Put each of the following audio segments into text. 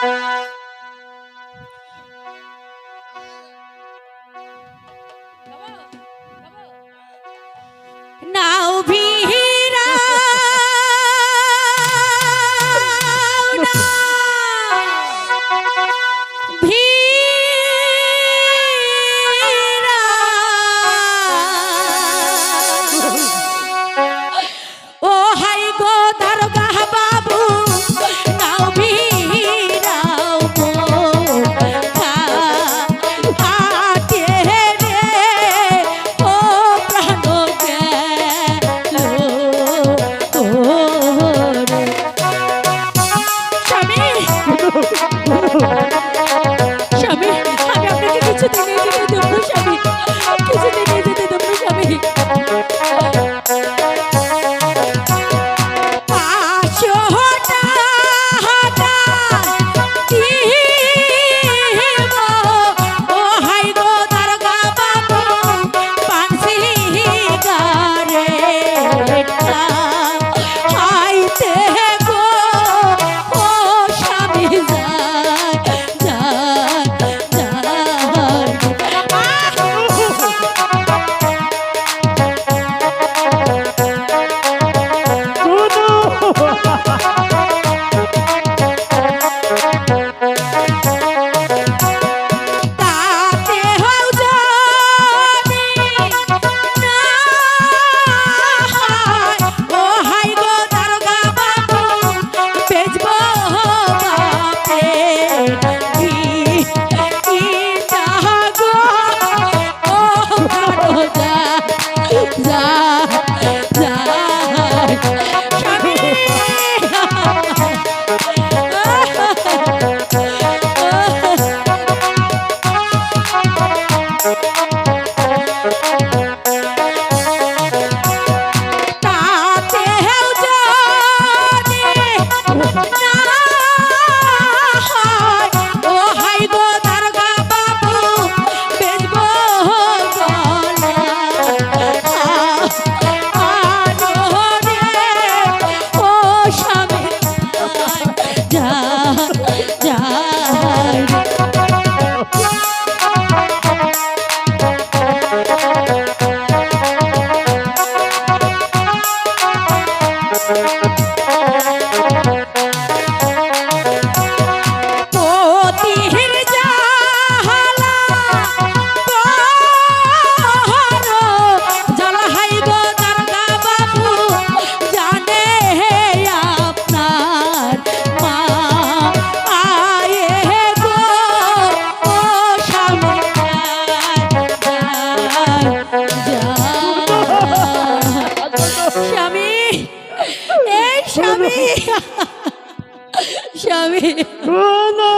Música স্বামী স্বামী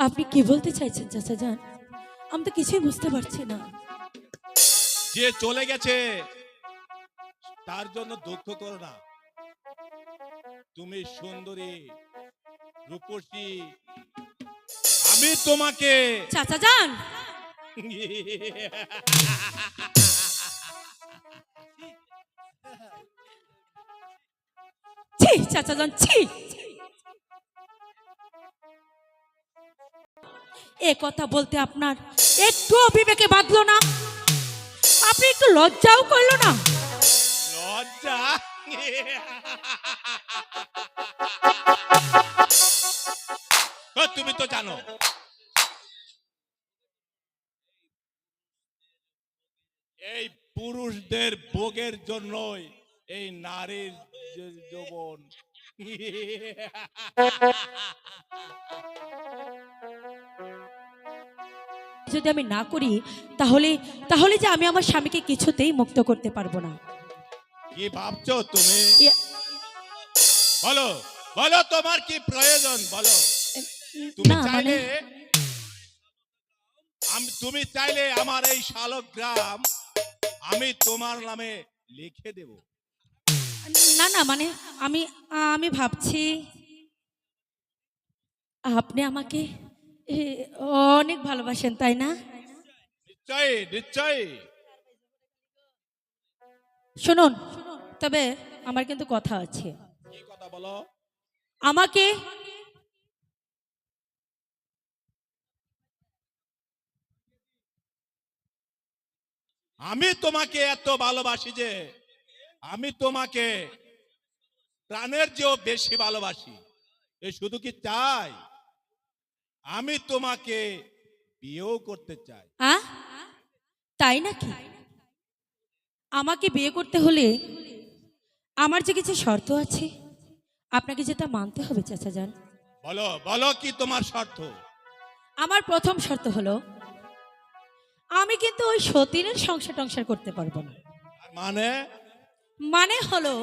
আপনি কি বলতে চাইছেন চাচা যান আমি তো কিছুই বুঝতে পারছি না। যে চলে গেছে তার জন্য দুঃখ করো না। তুমি সুন্দরী রূপসী। আমি তোমাকে চাচা যান ছি চাচা যান ছি! এ কথা বলতে আপনার একটু বিবেকে বাঁধলো না? আপনি একটু লজ্জাও করল না? লজ্জা? তুমি তো জানো। এই পুরুষদের ভোগের জন্যই এই নারীর যে- যদি আমি না করি তাহলে তাহলে যে আমি আমার স্বামীকে কিছুতেই মুক্ত করতে পারব না। কি ভাবছ তুমি? বলো বলো তোমার কি প্রয়োজন বলো। তুমি মানে চাইলে আমি তুমি চাইলে আমার এই শালক গ্রাম আমি তোমার নামে লিখে দেব। না না মানে আমি আমি ভাবছি আপনি আমাকে অনেক ভালোবাসেন তাই না? নিশ্চয়ই নিশ্চয়ই। শুনুন তবে আমার কিন্তু কথা আছে। কি কথা বলো? আমাকে আমি তোমাকে এত ভালোবাসি যে আমি তোমাকে প্রাণের চেয়েও বেশি ভালোবাসি। এ শুধু কি চাই? আমি তোমাকে বিয়েও করতে চাই। আ? তাই নাকি? আমাকে বিয়ে করতে হলে আমার যে কিছু শর্ত আছে আপনাকে যেটা মানতে হবে চাচা যান। বলো বলো কি তোমার শর্ত? আমার প্রথম শর্ত হলো আমি কিন্তু ওই সতীনের সংসার টংসার করতে পারব না। মানে? মানে হলো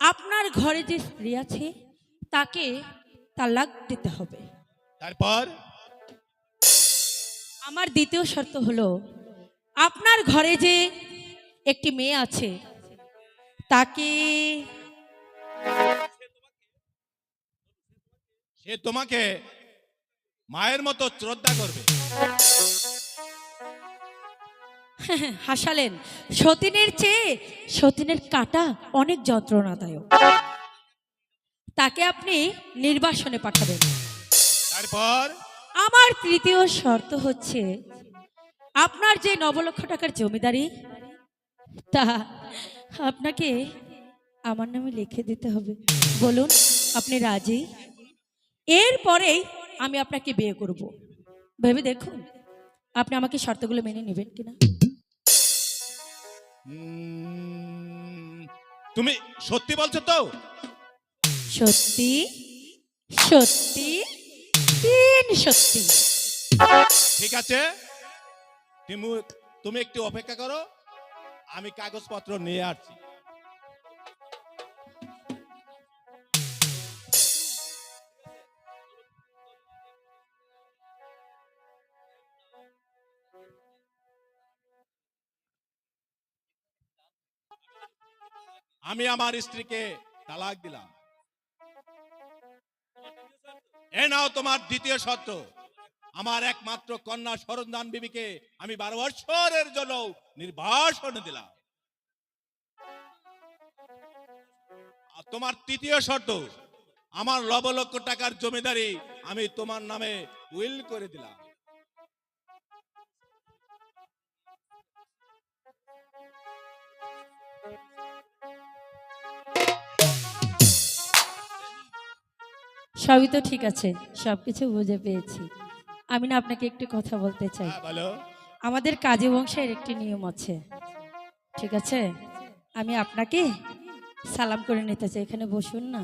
আপনার ঘরে যে স্ত্রী আছে তাকে তালাক দিতে হবে। তারপর? আমার দ্বিতীয় শর্ত হলো আপনার ঘরে যে একটি মেয়ে আছে তাকে সে তোমাকে মায়ের মতো শ্রদ্ধা করবে। হাসালেন। সতীনের চেয়ে সতীনের কাটা অনেক যন্ত্রণাদায়ক। তাকে আপনি নির্বাসনে পাঠাবেন। তারপর? আমার তৃতীয় শর্ত হচ্ছে আপনার যে নবলক্ষ টাকার জমিদারি তা আপনাকে আমার নামে লিখে দিতে হবে। বলুন আপনি রাজি? এরপরেই আমি আপনাকে বিয়ে করব। ভেবে দেখুন আপনি আমাকে শর্তগুলো মেনে নেবেন কিনা? তুমি সত্যি বলছো তো? সত্যি? সত্যি? ঠিক আছে? তুমি একটু অপেক্ষা করো। আমি কাগজপত্র নিয়ে আসছি। আমি আমার স্ত্রীকে তালাক দিলাম। এ নাও তোমার দ্বিতীয় শর্ত। আমার একমাত্র কন্যা সরঞ্জান বিবিকে আমি বারো বছরের জন্য নির্বাসন দিলাম। তোমার তৃতীয় শর্ত, আমার লব লক্ষ টাকার জমিদারি আমি তোমার নামে উইল করে দিলাম। সবই তো ঠিক আছে সবকিছু বুঝে পেয়েছি। আমি না আপনাকে একটু কথা বলতে চাই। হ্যাঁ, আমাদের কাজী বংশের একটি নিয়ম আছে। ঠিক আছে? আমি আপনাকে সালাম করে নিতে চাই এখানে বসুন না।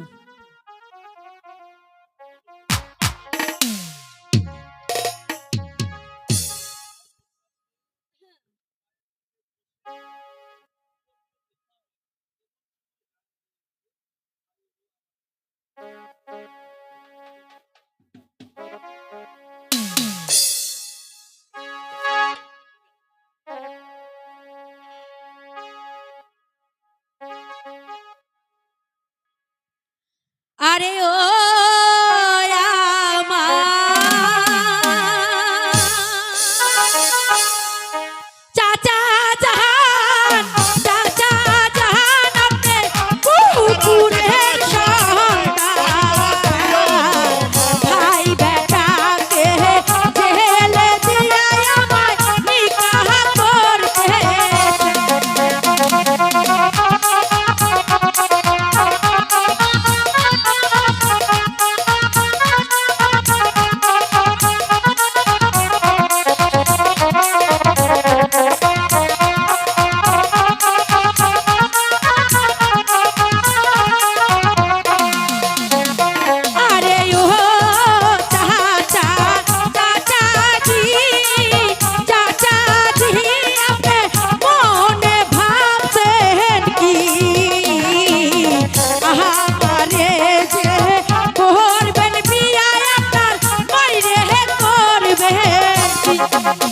Thank you.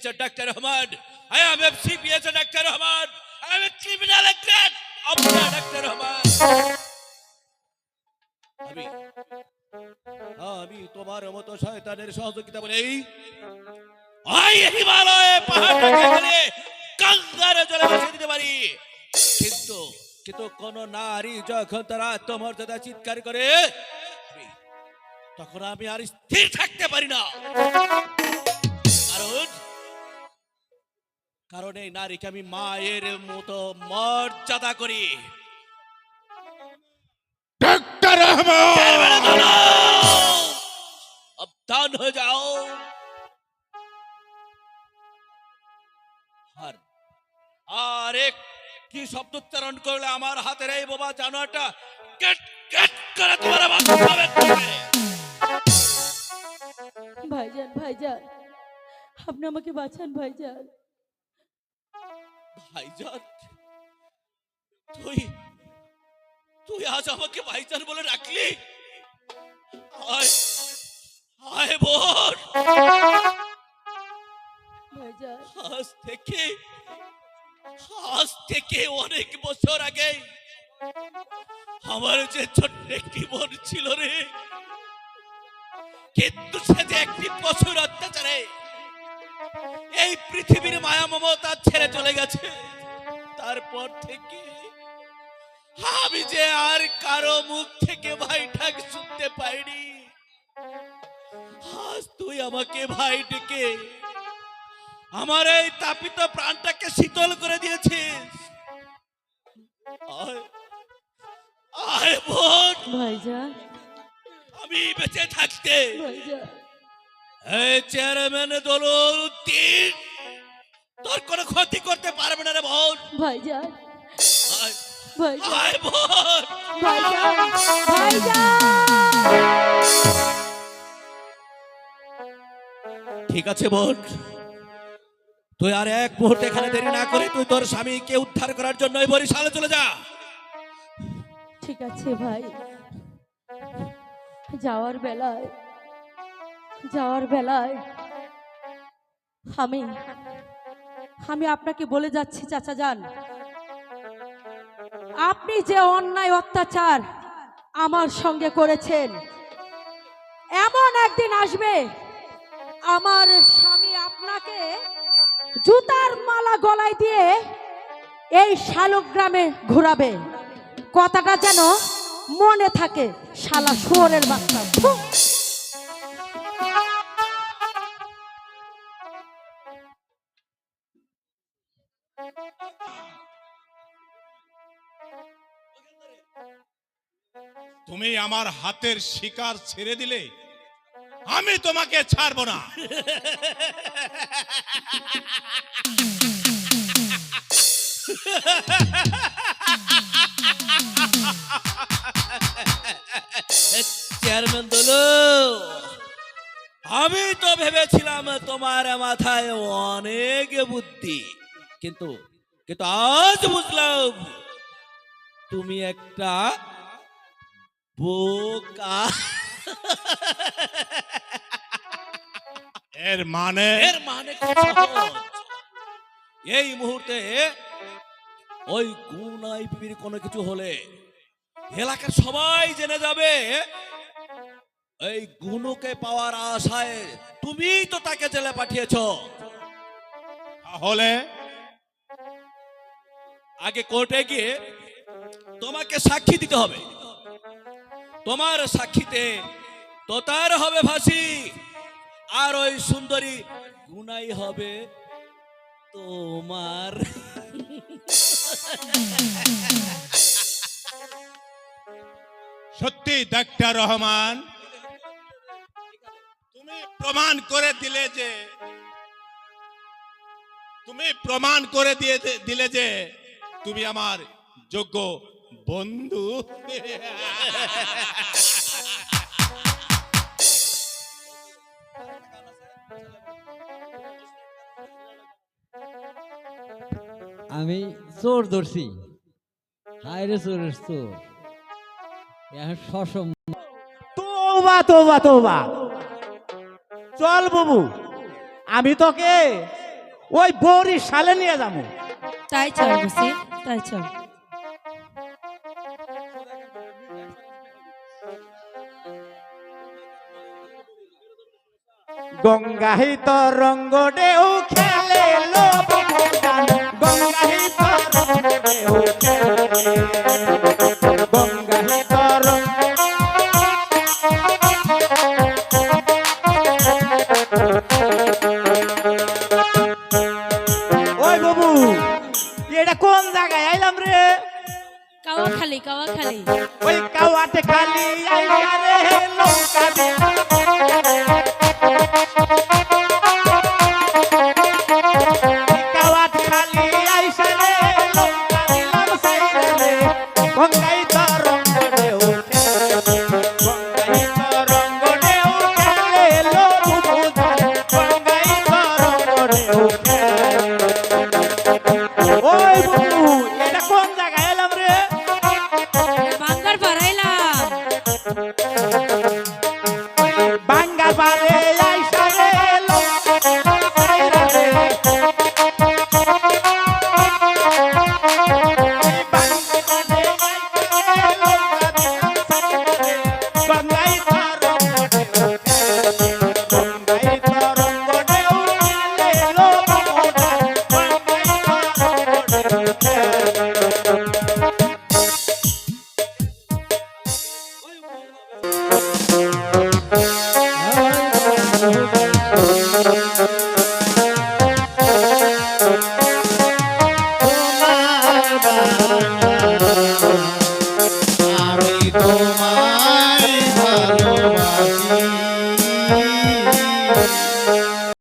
Name is Dr. Ahmad. I am FCPS Dr. Ahmad. I am a criminal actor of Dr. Ahmad. আমি আমি তোমার মতো শয়তানের সহযোগিতা বলে ওই হিমালয়ে পাহাড়টাকে ফেলে গঙ্গার জলে বসে দিতে পারি কিন্তু কিন্তু কোন নারী যখন তার আত্মমর্যাদা চিৎকার করে তখন আমি আর স্থির থাকতে পারি না কারণ কারণ এই নারীকে আমি মায়ের মতো মর্যাদা করি। ডাক্তার রহমান! হয়ে যাও। আর আর এক কি শব্দ উচ্চারণ করলে আমার হাতের এই বাবা জানোয়ারটা কেট কেট করে তোমার ভাইজান ভাইজান আপনি আমাকে বাঁচান ভাইজান। ভাইজান তুই তুই আজ আমাকে ভাইজান বলে ডাকলি? আয় আয় বোন। আজ থেকে আজ থেকে অনেক বছর আগে আমার যে ছোট্ট একটি বোন ছিল রে কিন্তু সে যে একটি পশুর অত্যাচারে এই পৃথিবীর মায়া মমতা ছেড়ে চলে গেছে। তারপর থেকে আমি যে আর কারও মুখ থেকে ভাই ঠাক শুনতে পাইনি আজ তুই আমাকে ভাই ডেকে আমার এই তাপিত প্রাণটাকে শীতল করে দিয়েছিস। আয় বোন। আমি বেঁচে থাকতে ভাইজান। চেয়ারম্যান তিন। তোর কোনো ক্ষতি করতে পারবে না রে বোন। ভাইজান। ভাইজান। বোন। ভাইজান। ঠিক আছে বোন। তুই আর এক মুহূর্তে এখানে দেরি না করে তুই তোর স্বামীকে উদ্ধার করার জন্য এই বরিশালে চলে যা। ঠিক আছে ভাই। যাওয়ার বেলায় যাওয়ার বেলায় আমি আমি আপনাকে বলে যাচ্ছি, চাচা যান। আপনি যে অন্যায় অত্যাচার আমার সঙ্গে করেছেন, এমন একদিন আসবে, আমার স্বামী আপনাকে জুতার মালা গলায় দিয়ে এই শালক গ্রামে ঘোরাবে। কথাটা যেন মনে থাকে, শালা শুয়োরের বাচ্চা। তুমি আমার হাতের শিকার ছেড়ে দিলে, আমি তোমাকে ছাড়বো না। চেয়ারম্যান আমি তো ভেবেছিলাম তোমার মাথায় অনেক বুদ্ধি, কিন্তু কিন্তু আজ বুঝলাম তুমি একটা বোকা। এর মানে? এর মানে এই মুহূর্তে ওই গুনাই পিপির কোনো কিছু হলে এলাকার সবাই জেনে যাবে এই গুনুকে পাওয়ার আশায় তুমি তো তাকে জেলে পাঠিয়েছ। তাহলে? আগে কোর্টে গিয়ে তোমাকে সাক্ষী দিতে হবে। তোমার সাক্ষীতে তোতার হবে ফাঁসি। আর ওই সুন্দরী গুনাই হবে তোমার। সত্যি, ডাক্তার রহমান, তুমি প্রমাণ করে দিলে যে, তুমি প্রমাণ করে দিয়ে দিলে যে, তুমি আমার যোগ্য বন্ধু। আমি চোর ধরছি। হায় রে চোরের চোর। এখন সসম তোবা তোবা তোবা। চল বাবু আমি তোকে ওই বৌরি সালে নিয়ে যাব। তাই চল তাই চল। গঙ্গাহি তরঙ্গ ঢেউ খেলে লোক গঙ্গাহি তরঙ্গ ঢেউ খেলে